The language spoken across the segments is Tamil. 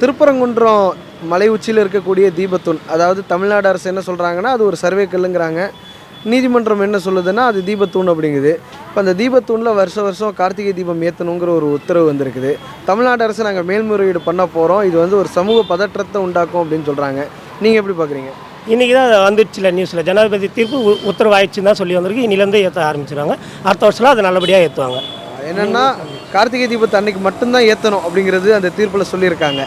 திருப்பரங்குன்றம் மலை உச்சியில் இருக்கக்கூடிய தீபத்தூண். அதாவது தமிழ்நாடு அரசு என்ன சொல்கிறாங்கன்னா அது ஒரு சர்வே கல்லுங்கிறாங்க. நீதிமன்றம் என்ன சொல்லுதுன்னா அது தீபத்தூண் அப்படிங்குது. இப்போ அந்த தீபத்தூணில் வருஷம் வருஷம் கார்த்திகை தீபம் ஏற்றணுங்கிற ஒரு உத்தரவு வந்திருக்குது. தமிழ்நாடு அரசு நாங்கள் மேல்முறையீடு பண்ண போகிறோம் இது வந்து ஒரு சமூக பதற்றத்தை உண்டாக்கும் அப்படின்னு சொல்கிறாங்க நீங்கள் எப்படி பார்க்குறீங்க இன்றைக்கி தான் வந்துடுச்சுல நியூஸில் ஜனாதிபதி தீர்ப்பு உத்தரவாயிடுச்சுன்னு தான் சொல்லி வந்திருக்கு இன்னிலேருந்து ஏற்ற ஆரம்பிச்சிருவாங்க. அடுத்த வருஷம்லாம் அதை நல்லபடியாக ஏற்றுவாங்க என்னன்னா கார்த்திகை தீபத்தை அன்னைக்கு மட்டும்தான் ஏற்றணும் அப்படிங்கிறது அந்த தீர்ப்பில் சொல்லியிருக்காங்க.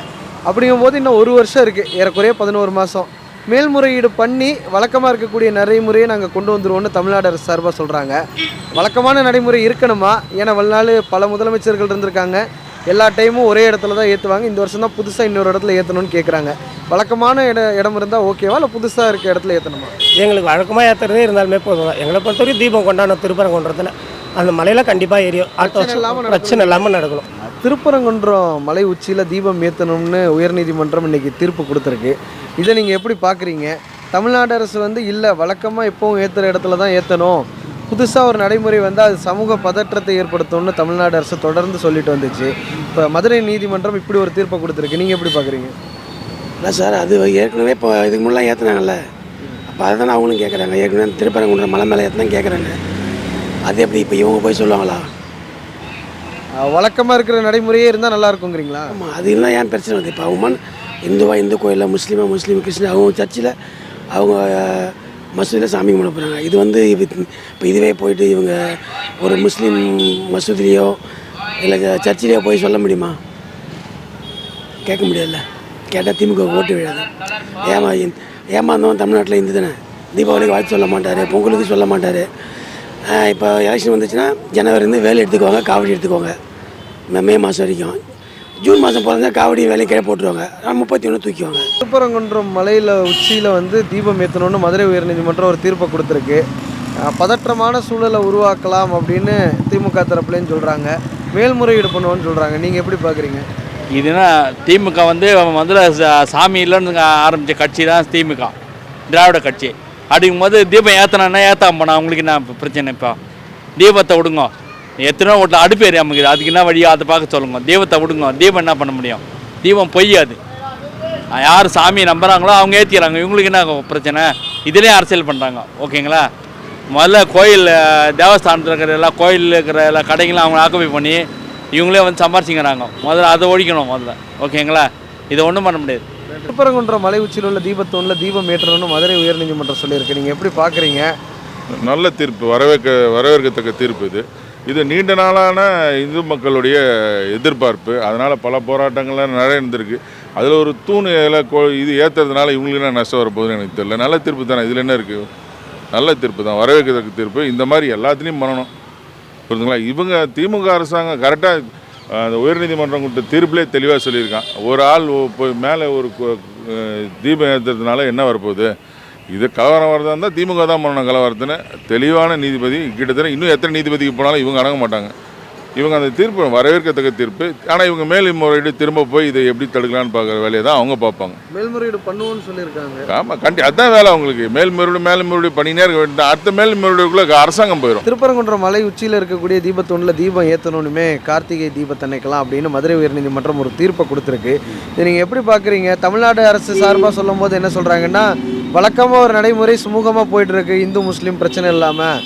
அப்படிங்கும்போது இன்னும் ஒரு வருஷம் இருக்குது ஏறக்குறைய பதினோரு மாதம் மேல்முறையீடு பண்ணி வழக்கமாக இருக்கக்கூடிய நடைமுறையை நாங்கள் கொண்டு வந்துடுவோம்னு தமிழ்நாடு அரசு சார்பாக சொல்கிறாங்க வழக்கமான நடைமுறை இருக்கணுமா? ஏன்னா வல்லால் பல முதலமைச்சர்கள் இருந்திருக்காங்க. எல்லா டைமும் ஒரே இடத்துல தான் ஏற்றுவாங்க இந்த வருஷம் தான் புதுசாக இன்னொரு இடத்துல ஏற்றணும்னு கேட்குறாங்க வழக்கமான இட இடம் இருந்தால் ஓகேவா? இல்லை புதுசாக இருக்க இடத்துல ஏற்றணுமா எங்களுக்கு வழக்கமாக ஏற்றுறதே இருந்தாலுமே போதும். தான் எங்களை பொறுத்தவரைக்கும் தீபம் கொண்டாடணும் திருப்பரங்குன்றத்தில் அந்த மலையில் கண்டிப்பாக எரியும் அடுத்த பிரச்சனை இல்லாம வருஷம் பிரச்சனை இல்லாமல் நடக்கணும். திருப்பரங்குன்றம் மலை உச்சியில் தீபம் ஏற்றணும்னு உயர்நீதிமன்றம் இன்னைக்கு தீர்ப்பு கொடுத்துருக்கு. இதை நீங்கள் எப்படி பார்க்குறீங்க தமிழ்நாடு அரசு வந்து இல்லை வழக்கமாக எப்பவும் ஏற்றுற இடத்துல தான் ஏற்றணும் புதுசாக ஒரு நடைமுறை வந்து அது சமூக பதற்றத்தை ஏற்படுத்தும்னு தமிழ்நாடு அரசு தொடர்ந்து சொல்லிட்டு வந்துச்சு. இப்போ மதுரை நீதிமன்றம் இப்படி ஒரு தீர்ப்பை கொடுத்துருக்கு. நீங்கள் எப்படி பார்க்குறீங்க இல்லை சார் அது ஏற்கனவே இப்போ இதுக்கு முன்னெலாம் ஏற்றுனாங்கல்ல அப்போ அதை தானே அவங்களும் கேட்குறாங்க ஏற்கனவே திருப்பரங்குன்ற மலை மேலே ஏற்றினா கேட்குறாங்க அது எப்படி இப்போ இவங்க போய் சொல்லுவாங்களா? வழக்கமாக இருக்கிற நடைமுறையே இருந்தால் நல்லா இருக்குங்கிறீங்களா? ஆமாம் அது இல்லை ஏன் பிரச்சனை வருது? இப்போ அவங்க இந்துவா இந்து கோயிலில் முஸ்லீமா முஸ்லீம் கிறிஸ்டின் அவங்க சர்ச்சில் அவங்க மசூதியில் சாமி கும்பிட போகிறாங்க இது வந்து இப்போ இதுவே போயிட்டு இவங்க ஒரு முஸ்லீம் மசூதிலேயோ இல்லை சர்ச்சிலேயோ போய் சொல்ல முடியுமா? கேட்க முடியாதுல்ல. கேட்டால் திமுக ஓட்டு விழாது. ஏமா ஏமாந்தவன் தமிழ்நாட்டில் இந்து தானே? தீபாவளிக்கு வாழ்த்து சொல்ல மாட்டார் பொங்கலுக்கு சொல்ல மாட்டார். இப்போ எலெக்ஷன் வந்துச்சுன்னா ஜனவரிலேருந்து வேலை எடுத்துக்குவாங்க காவடி எடுத்துக்குவாங்க. மே- மே மாதம் வரைக்கும். ஜூன் மாதம் பிறந்தா காவடி வேலையை கீழே போட்டுருவாங்க. முப்பத்தி ஒன்று தூக்கிவாங்க திருப்பரங்குன்றம் மலையில் உச்சியில் வந்து தீபம் ஏற்றணும்னு மதுரை உயர்நீதிமன்றம் ஒரு தீர்ப்பை கொடுத்துருக்கு. பதற்றமான சூழலை உருவாக்கலாம் அப்படின்னு திமுக தரப்புலேன்னு சொல்கிறாங்க மேல்முறையீடு பண்ணுவோன்னு சொல்கிறாங்க நீங்கள் எப்படி பார்க்குறீங்க இதுனா திமுக வந்து சா- சாமி இல்லைன்னு ஆரம்பித்த கட்சி தான் திமுக. திராவிட கட்சி. அப்படிங்கும்போது தீபம் ஏற்றினா ஏற்றாம போனா அவங்களுக்கு என்ன பிரச்சனை இப்போ? தீபத்தை விடுங்க. எத்தனையோ வீட்டில் அடுப்பு ஏறி அமைக்குது. அதுக்கு என்ன வழியோ அதை பார்க்க சொல்லுங்க. தீபத்தை விடுங்க. தீபம் என்ன பண்ண முடியும்? தீபம் பொய் அது யார் சாமியை நம்புகிறாங்களோ அவங்க ஏற்றிக்கிறாங்க இவங்களுக்கு என்ன பிரச்சனை? இதுலேயும் அரசியல் பண்ணுறாங்க ஓகேங்களா? முதல்ல கோயில் தேவஸ்தானத்தில் இருக்கிற எல்லா கோயிலில் இருக்கிற எல்லா கடைகளும் அவங்க ஆக்குபை பண்ணி இவங்களே வந்து சம்பாரிச்சிங்கிறாங்க. முதல்ல அதை ஒழிக்கணும் முதல்ல. ஓகேங்களா? இதை ஒன்றும் பண்ண முடியாது. திருப்பரங்குன்றம் மலை உச்சியில் உள்ள தீபத்தோனில் தீபம் ஏற்றணும்னு மதுரை உயர்நீதிமன்றம் சொல்லியிருக்கு. நீங்கள் எப்படி பார்க்குறீங்க நல்ல தீர்ப்பு வரவேற்க வரவேற்கத்தக்க தீர்ப்பு இது. இது நீண்ட நாளான இந்து மக்களுடைய எதிர்பார்ப்பு. அதனால் பல போராட்டங்கள்லாம் நடந்திருக்கு அதில் ஒரு தூண் இதில் கோ இது ஏற்றுறதுனால இவங்களுக்கு என்ன நஷ்டம் வரப்போகுதுன்னு எனக்கு தெரியல. நல்ல தீர்ப்பு தானே? இதில் என்ன இருக்குது நல்ல தீர்ப்பு தான். வரவேற்கத்தக்க தீர்ப்பு. இந்த மாதிரி எல்லாத்துலேயும் பண்ணணும். புரிஞ்சுங்களா? இவங்க திமுக அரசாங்கம் கரெக்டாக அந்த உயர்நீதிமன்றம் கொடுத்த தீர்ப்பிலே தெளிவாக சொல்லியிருக்கான். ஒரு ஆள் போய் மேலே ஒரு தீபம் ஏற்றுறதுனால என்ன வரப்போகுது? இது கலவரம் வரதா இருந்தால் திமுக தான் பண்ணணும் கலவரத்துன்னு. தெளிவான நீதிபதி கிட்டத்தட்ட இன்னும் எத்தனை நீதிபதிக்கு போனாலும் இவங்க அடங்க மாட்டாங்க. இவங்க அந்த தீர்ப்பு வரவேற்கத்தக்க தீர்ப்பு. ஆனால் இவங்க மேல்முறையீடு திரும்ப போய் இதை எப்படி தடுக்கலான்னு பார்க்குற வேலையை தான் அவங்க பார்ப்பாங்க. மேல்முறையீடு பண்ணுவோன்னு சொல்லியிருக்காங்க. ஆமாம் கண்டி அதான் வேலை அவங்களுக்கு. மேல்முறையீடு மேல்முறையீடு பண்ணினே இருக்க வேண்டியது. அடுத்த மேல்முறையீடுக்குள்ளே அரசாங்கம் போயிடும் திருப்பரங்குன்றம் மலை உச்சியில் இருக்கக்கூடிய தீபத்தூணில் தீபம் ஏற்றணுமே கார்த்திகை தீபத்தன்னைக்கலாம் அப்படின்னு மதுரை உயர்நீதிமன்றம் ஒரு தீர்ப்பை கொடுத்துருக்கு. இதை நீங்கள் எப்படி பார்க்குறீங்க? தமிழ்நாடு அரசு சார்பாக சொல்லும்போது என்ன சொல்கிறாங்கன்னா வழக்கமாக ஒரு நடைமுறை சுமூகமாக போயிட்டு இருக்கு. இந்து முஸ்லீம் பிரச்சனை இல்லாமல்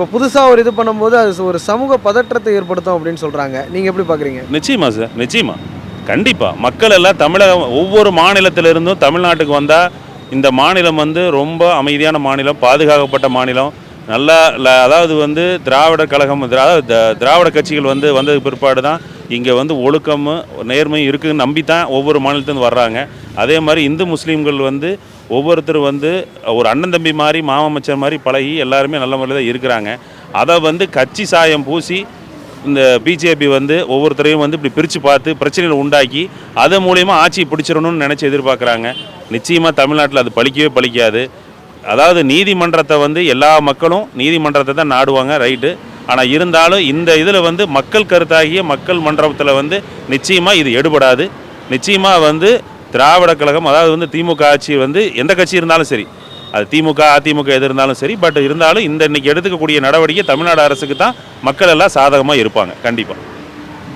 இப்போ புதுசாக ஒரு இது பண்ணும்போது அது ஒரு சமூக பதற்றத்தை ஏற்படுத்தும் அப்படின்னு சொல்கிறாங்க நீங்கள் எப்படி பார்க்குறீங்க நிச்சயமா சார் நிச்சயமா. கண்டிப்பாக மக்கள் எல்லாம் தமிழகம் ஒவ்வொரு மாநிலத்திலிருந்தும் தமிழ்நாட்டுக்கு வந்தால் இந்த மாநிலம் வந்து ரொம்ப அமைதியான மாநிலம் பாதுகாக்கப்பட்ட மாநிலம். நல்லா அதாவது வந்து திராவிட கழகம் திரா- அதாவது த- திராவிட கட்சிகள் வந்து வந்ததுக்கு பிற்பாடு தான் இங்கே வந்து ஒழுக்கமும் நேர்மையும் இருக்குதுன்னு நம்பி தான் ஒவ்வொரு மாநிலத்துலேருந்து வர்றாங்க. அதே மாதிரி இந்து முஸ்லீம்கள் வந்து ஒவ்வொருத்தர் வந்து ஒரு அண்ணன் தம்பி மாதிரி மாமச்சர் மாதிரி பழகி எல்லாருமே நல்ல முறையில் தான் இருக்கிறாங்க. அதை வந்து கட்சி சாயம் பூசி இந்த பிஜேபி வந்து ஒவ்வொருத்தரையும் வந்து இப்படி பிரித்து பார்த்து பிரச்சனைகளை உண்டாக்கி அதன் மூலயமா ஆட்சியை பிடிச்சிடணும்னு நினச்சி எதிர்பார்க்குறாங்க. நிச்சயமாக தமிழ்நாட்டில் அது பழிக்கவே பழிக்காது. அதாவது நீதிமன்றத்தை வந்து எல்லா மக்களும் நீதிமன்றத்தை தான் நாடுவாங்க ரைட்டு. ஆனால் இருந்தாலும் இந்த இதில் வந்து மக்கள் கருத்தாகிய மக்கள் மன்றத்தில் வந்து நிச்சயமாக இது எடுபடாது. நிச்சயமாக வந்து திராவிட கழகம் அதாவது வந்து திமுக ஆட்சி வந்து எந்த கட்சி இருந்தாலும் சரி. அது திமுக அதிமுக எது இருந்தாலும் சரி பட் இருந்தாலும் இந்த இன்னைக்கு எடுத்துக்கக்கூடிய நடவடிக்கை தமிழ்நாடு அரசுக்கு தான் மக்கள் எல்லாம் சாதகமாக இருப்பாங்க கண்டிப்பாக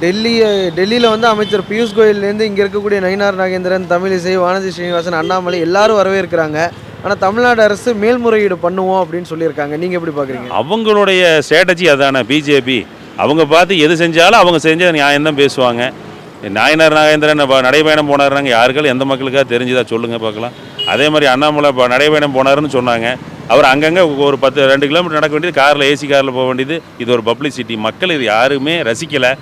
டெல்லி டெல்லியில் வந்து அமைச்சர் பியூஷ் கோயல்லேருந்து இங்கே இருக்கக்கூடிய நயினார் நாகேந்திரன் தமிழிசை வானதி ஸ்ரீனிவாசன் அண்ணாமலை எல்லாரும் வரவேற்கிறாங்க. ஆனால் தமிழ்நாடு அரசு மேல்முறையீடு பண்ணுவோம் அப்படின்னு சொல்லியிருக்காங்க. நீங்கள் எப்படி பார்க்குறீங்க அவங்களுடைய ஸ்ட்ராட்டஜி அதானே பிஜேபி. அவங்க பார்த்து எது செஞ்சாலும் அவங்க செஞ்ச நியாயம் தான் பேசுவாங்க. நாயனார் நாகேந்திரன் இப்போ நடைபயணம் போனாருனாங்க யாருக்கள் எந்த மக்களுக்காக தெரிஞ்சுதா சொல்லுங்கள் பார்க்கலாம். அதே மாதிரி அண்ணாமலை இப்போ நடைபயணம் போனாருன்னு சொன்னாங்க. அவர் அங்கங்கே ஒரு பத்து ரெண்டு கிலோமீட்டர் நடக்க வேண்டியது காரில் ஏசி காரில் போக வேண்டியது. இது ஒரு பப்ளிசிட்டி. மக்கள் இது யாருமே ரசிக்கலை.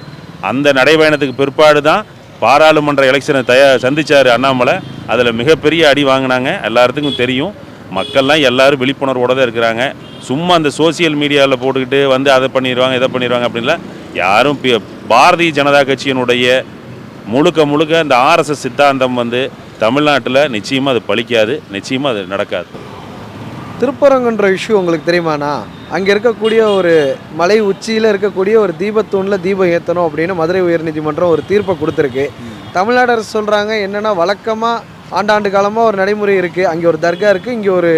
அந்த நடைபயணத்துக்கு பிற்பாடு தான் பாராளுமன்ற எலெக்ஷனை தயா சந்திச்சார் அண்ணாமலை. அதில் மிகப்பெரிய அடி வாங்கினாங்க. எல்லாத்துக்கும் தெரியும். மக்கள்லாம் எல்லோரும் விழிப்புணர்வோட தான் இருக்கிறாங்க. சும்மா அந்த சோசியல் மீடியாவில் போட்டுக்கிட்டு வந்து அதை பண்ணிடுவாங்க இதை பண்ணிடுவாங்க அப்படின்லாம் யாரும் பாரதிய ஜனதா கட்சியினுடைய முழுக்க முழுக்க இந்த ஆர்எஸ்எஸ் சித்தாந்தம் வந்து தமிழ்நாட்டில் நிச்சயமாக அது பழிக்காது நிச்சயமாக அது நடக்காது. திருப்பரங்குன்ற இஷ்யூ உங்களுக்கு தெரியுமாண்ணா? அங்கே இருக்கக்கூடிய ஒரு மலை உச்சியில் இருக்கக்கூடிய ஒரு தீபத்தூணில் தீபம் ஏற்றணும் அப்படின்னு மதுரை உயர்நீதிமன்றம் ஒரு தீர்ப்பை கொடுத்துருக்கு. தமிழ்நாடு அரசு சொல்கிறாங்க என்னென்னா வழக்கமாக ஆண்டாண்டு காலமாக ஒரு நடைமுறை இருக்குது அங்கே ஒரு தர்கா இருக்குது இங்கே ஒரு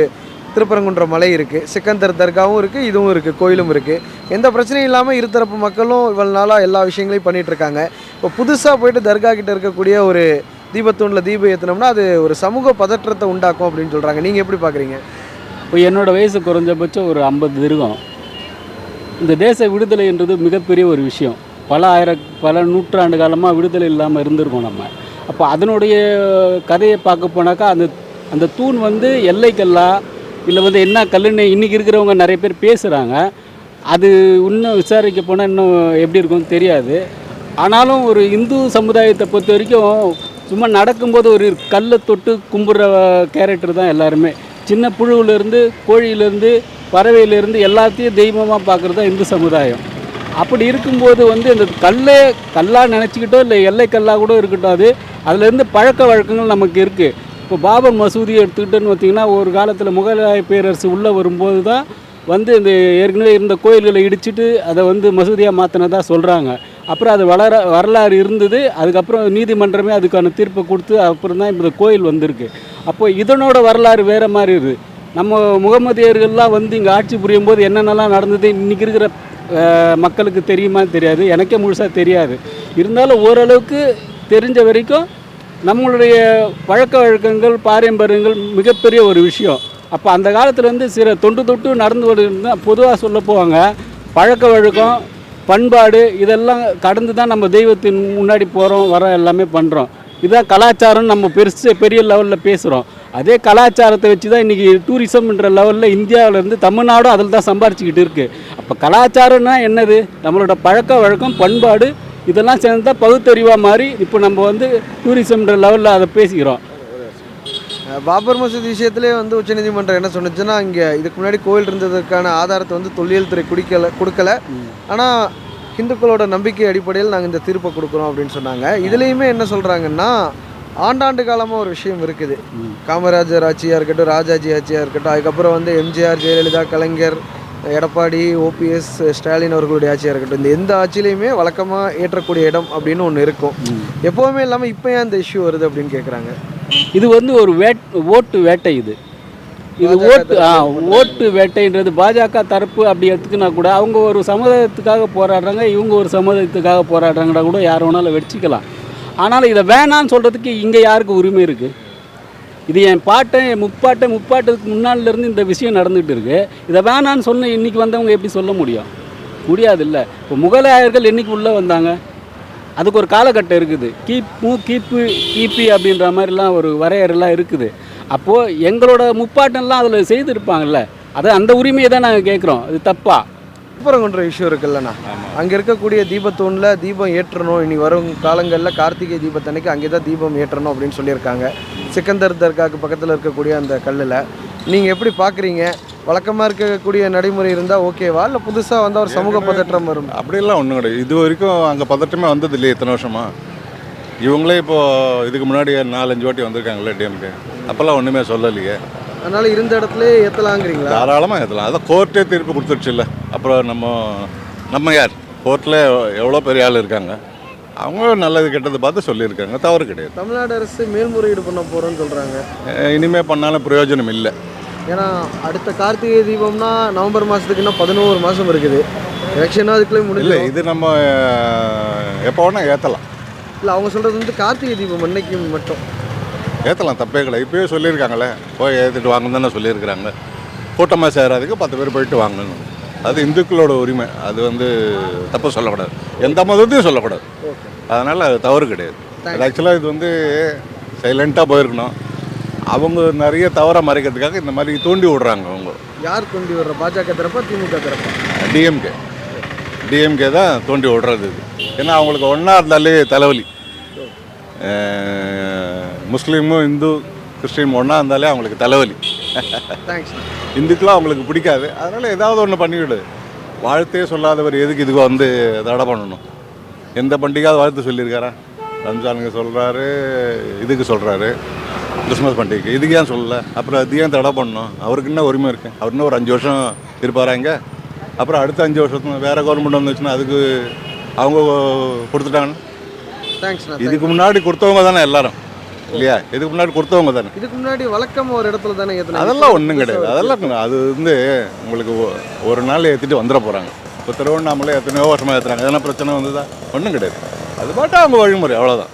திருப்பரங்குன்ற மலை இருக்குது சிக்கந்தர் தர்காவும் இருக்குது இதுவும் இருக்குது கோயிலும் இருக்குது எந்த பிரச்சனையும் இல்லாமல் இருதரப்பு மக்களும் இவ்வளோ நாளாக எல்லா விஷயங்களையும் பண்ணிகிட்ருக்காங்க இருக்காங்க. இப்போ புதுசாக போயிட்டு தர்கா கிட்டே இருக்கக்கூடிய ஒரு தீபத்தூணில் தீபம் ஏற்றினோம்னா அது ஒரு சமூக பதற்றத்தை உண்டாக்கும் அப்படின்னு சொல்கிறாங்க நீங்கள் எப்படி பார்க்குறீங்க இப்போ என்னோடய வயசு குறைஞ்சபட்சம் ஒரு ஐம்பது இருக்கும் இந்த தேச விடுதலைன்றது மிகப்பெரிய ஒரு விஷயம். பல ஆயிர பல நூற்றாண்டு காலமாக விடுதலை இல்லாமல் இருந்திருக்கோம் நம்ம. அப்போ அதனுடைய கதையை பார்க்க போனாக்கா அந்த அந்த தூண் வந்து எல்லைக்கெல்லாம் இல்லை வந்து என்ன கல்லுன்னு இன்றைக்கி இருக்கிறவங்க நிறைய பேர் பேசுகிறாங்க அது இன்னும் விசாரிக்க போனால் இன்னும் எப்படி இருக்கும்னு தெரியாது. ஆனாலும் ஒரு இந்து சமுதாயத்தை பொறுத்த வரைக்கும் சும்மா நடக்கும்போது ஒரு கல்லை தொட்டு கும்பிட்ற கேரக்டர் தான் எல்லாருமே. சின்ன புழுவிலேருந்து கோழியிலேருந்து பறவையிலேருந்து எல்லாத்தையும் தெய்வமாக பார்க்குறது தான் இந்து சமுதாயம். அப்படி இருக்கும்போது வந்து இந்த கல்லே கல்லாக நினச்சிக்கிட்டோ இல்லை எல்லை கல்லாக கூட இருக்கட்டும் அது. அதுலேருந்து பழக்க வழக்கங்கள் நமக்கு இருக்குது இப்போ பாபர் மசூதியை எடுத்துக்கிட்டோன்னு பார்த்தீங்கன்னா ஒரு காலத்தில் முகலாய பேரரசு உள்ளே வரும்போது தான் வந்து இந்த ஏற்கனவே இருந்த கோயில்களை இடிச்சிட்டு அதை வந்து மசூதியாக மாற்றினதா சொல்கிறாங்க அப்புறம் அது வளர வரலாறு இருந்தது. அதுக்கப்புறம் நீதிமன்றமே அதுக்கான தீர்ப்பை கொடுத்து அப்புறம் தான் இந்த கோயில் வந்திருக்கு. அப்போ இதனோட வரலாறு வேறு மாதிரி இருக்குது நம்ம முகமதியர்கள்லாம் வந்து இங்கே ஆட்சி புரியும் போது என்னென்னலாம் நடந்தது இன்றைக்கி இருக்கிற மக்களுக்கு தெரியுமா தெரியாது. எனக்கே முழுசாக தெரியாது. இருந்தாலும் ஓரளவுக்கு தெரிஞ்ச வரைக்கும் நம்மளுடைய பழக்க வழக்கங்கள் பாரம்பரியங்கள் மிகப்பெரிய ஒரு விஷயம். அப்போ அந்த காலத்தில் வந்து சில தொண்டு தொட்டு நடந்து வருதுன்னா பொதுவாக சொல்ல போவாங்க. பழக்க வழக்கம் பண்பாடு இதெல்லாம் கடந்து தான் நம்ம தெய்வத்தின் முன்னாடி போகிறோம் வர எல்லாமே பண்ணுறோம் இதான் கலாச்சாரம் நம்ம பெருசு பெரிய லெவலில் பேசுகிறோம் அதே கலாச்சாரத்தை வச்சு தான் இன்றைக்கி டூரிசம்ன்ற லெவலில் இந்தியாவிலேருந்து தமிழ்நாடும் அதில் தான் சம்பாரிச்சிக்கிட்டு இருக்குது அப்போ கலாச்சாரம்னா என்னது? நம்மளோட பழக்க வழக்கம் பண்பாடு இதெல்லாம் சேர்ந்து தான் பகுத்தறிவாக மாறி இப்போ நம்ம வந்து டூரிசம்ன்ற லெவலில் அதை பேசிக்கிறோம். பாபர் மசூதி விஷயத்திலே வந்து உச்சநீதிமன்றம் என்ன சொன்னுச்சுன்னா இங்கே இதுக்கு முன்னாடி கோயில் இருந்ததற்கான ஆதாரத்தை வந்து தொல்லியல் துறை குடிக்கல கொடுக்கல. ஆனால் ஹிந்துக்களோட நம்பிக்கை அடிப்படையில் நாங்கள் இந்த தீர்ப்பை கொடுக்குறோம் அப்படின்னு சொன்னாங்க. இதுலேயுமே என்ன சொல்கிறாங்கன்னா ஆண்டாண்டு காலமாக ஒரு விஷயம் இருக்குது. காமராஜர் ஆட்சியாக இருக்கட்டும் ராஜாஜி ஆட்சியாக இருக்கட்டும் அதுக்கப்புறம் வந்து எம்ஜிஆர் ஜெயலலிதா கலைஞர் எடப்பாடி ஓபிஎஸ் ஸ்டாலின் அவர்களுடைய ஆட்சியாக இருக்கட்டும் இந்த எந்த ஆட்சியிலையுமே வழக்கமாக ஏற்றக்கூடிய இடம் அப்படின்னு ஒன்று இருக்கும். எப்போவுமே இல்லாமல் இப்போ ஏன் அந்த இஷ்யூ வருது அப்படின்னு கேட்குறாங்க இது வந்து ஒரு வேட் ஓட்டு வேட்டை இது. இது ஓட்டு ஆ ஓட்டு வேட்டைன்றது பாஜக தரப்பு அப்படி எடுத்துக்கினா கூட அவங்க ஒரு சமுதாயத்துக்காக போராடுறாங்க இவங்க ஒரு சமுதாயத்துக்காக போராடுறாங்கடா கூட யார் வேணாலும் வெடிச்சிக்கலாம். ஆனாலும் இதை வேணான்னு சொல்கிறதுக்கு இங்கே யாருக்கு உரிமை இருக்குது இது என் பாட்டை என் முப்பாட்டன் முப்பாட்டத்துக்கு இருந்து இந்த விஷயம் நடந்துகிட்டு இருக்குது இதை வேணான்னு சொன்ன இன்றைக்கி வந்தவங்க எப்படி சொல்ல முடியும்? முடியாதுல்ல. இப்போ முகலாயர்கள் என்றைக்கு உள்ளே வந்தாங்க? அதுக்கு ஒரு காலகட்டம் இருக்குது. கீப்பு கீப்பு கீப்பி அப்படின்ற மாதிரிலாம் ஒரு வரையறைலாம் இருக்குது. அப்போது எங்களோட முப்பாட்டம்லாம் அதில் செய்திருப்பாங்கல்ல. அது அந்த உரிமையை தான் நாங்கள் கேட்குறோம். அது தப்பா? திருப்பரங்குன்ற இஷ்யூ இருக்குல்லண்ணா. அங்கே இருக்கக்கூடிய தீபத்தூணில் தீபம் ஏற்றணும். இனி வரும் காலங்களில் கார்த்திகை தீபத்தன்னைக்கு அங்கே தான் தீபம் ஏற்றணும் அப்படின்னு சொல்லியிருக்காங்க. சிக்கந்தர் தர்காக்கு பக்கத்தில் இருக்கக்கூடிய அந்த கல்லில். நீங்கள் எப்படி பார்க்குறீங்க வழக்கமாக இருக்கக்கூடிய நடைமுறை இருந்தால் ஓகேவா? இல்லை புதுசாக வந்தால் ஒரு சமூக பதற்றம் வரும்? அப்படியெல்லாம் ஒன்றும் கிடையாது. இது வரைக்கும் அங்கே பதட்டமே வந்தது இல்லையே இத்தனை வருஷமா? இவங்களே இப்போது இதுக்கு முன்னாடி நாலஞ்சு வாட்டி வந்திருக்காங்களே டிஎம்கே அப்போல்லாம் ஒன்றுமே சொல்லலையே. அதனால் இருந்த இடத்துல ஏற்றலாங்கிறீங்களா தாராளமாக ஏற்றலாம் அதான் கோர்ட்டே தீர்ப்பு கொடுத்துருச்சுல்ல அப்புறம் நம்ம நம்ம யார்? கோர்ட்டில் எவ்வளோ பெரிய ஆள் இருக்காங்க? அவங்க நல்லது கெட்டது பார்த்து சொல்லியிருக்காங்க. தவறு கிடையாது. தமிழ்நாடு அரசு மேல்முறையீடு பண்ண போகிறோன்னு சொல்கிறாங்க அஹ் இனிமே பண்ணாலும் பிரயோஜனம் இல்லை. ஏன்னா அடுத்த கார்த்திகை தீபம்னா நவம்பர் மாதத்துக்கு இன்னும் பதினோரு மாதம் இருக்குது. எலெக்ஷனும் அதுக்குள்ளே இல்லை முடியல இது நம்ம எப்போ வேணால் ஏற்றலாம். இல்லை அவங்க சொல்கிறது வந்து கார்த்திகை தீபம் அன்னைக்கு மட்டும். ஏற்றலாம் தப்பே கிடையாது. இப்போயே சொல்லியிருக்காங்களே போய் ஏற்றிட்டு வாங்கன்னு தானே சொல்லியிருக்கிறாங்க. கூட்டமாக சேராதுக்கு பத்து பேர் போயிட்டு வாங்கணும். அது இந்துக்களோட உரிமை. அது வந்து தப்பு சொல்லக்கூடாது எந்த மதத்தையும் சொல்லக்கூடாது அதனால் அது தவறு கிடையாது. அது ஆக்சுவலாக இது வந்து சைலண்ட்டாக போயிருக்கணும். அவங்க நிறைய தவறை மறைக்கிறதுக்காக இந்த மாதிரி தூண்டி விடுறாங்க அவங்க. யார் கொண்டு வர்ற பாஜக தரப்பா திமுக தரப்பா? டிஎம்கே டிஎம்கே தான் தூண்டி விடுறது இது. ஏன்னா அவங்களுக்கு ஒன்றா இருந்தாலே தலைவலி. முஸ்லீமும் இந்து கிறிஸ்டின் ஒன்றா இருந்தாலே அவங்களுக்கு தலைவலி. தேங்க்ஸ் இந்துக்கெலாம் அவங்களுக்கு பிடிக்காது. அதனால் ஏதாவது ஒன்று பண்ணிவிடு. வாழ்த்தே சொல்லாதவர் எதுக்கு இதுக்கு வந்து தடை பண்ணணும்? எந்த பண்டிகையாவது வாழ்த்து சொல்லியிருக்காரா? ரம்ஜானுக்கு சொல்கிறாரு இதுக்கு சொல்கிறாரு கிறிஸ்மஸ் பண்டிகைக்கு. இதுக்கு ஏன் சொல்லல? அப்புறம் அது ஏன் தடை பண்ணணும்? அவருக்கு என்ன உரிமை இருக்கு. அவர் இன்னும் ஒரு அஞ்சு வருஷம் இருப்பாரா இங்க? அப்புறம் அடுத்த அஞ்சு வருஷத்துக்கு வேறு கவர்மெண்ட் வந்துச்சுன்னா அதுக்கு அவங்க கொடுத்துட்டாங்கன்னா? தேங்க்ஸ்ண்ணா இதுக்கு முன்னாடி கொடுத்தவங்க தானே எல்லாரும். இல்லையா? இதுக்கு முன்னாடி கொடுத்தவங்க தானே. இதுக்கு முன்னாடி வழக்கமாக ஒரு இடத்துல தானே ஏற்றினா அதெல்லாம் ஒன்றும் கிடையாது. அதெல்லாம் அது வந்து உங்களுக்கு ஒரு நாள் ஏற்றிட்டு வந்துட போகிறாங்க இப்போ திருவண்ணாமலை எத்தனையோ வருஷமாக ஏற்றுறாங்க எதனா பிரச்சனை வந்ததா? ஒன்றும் கிடையாது. அது பாட்டு அவங்க வழிமுறை. அவ்வளோதான்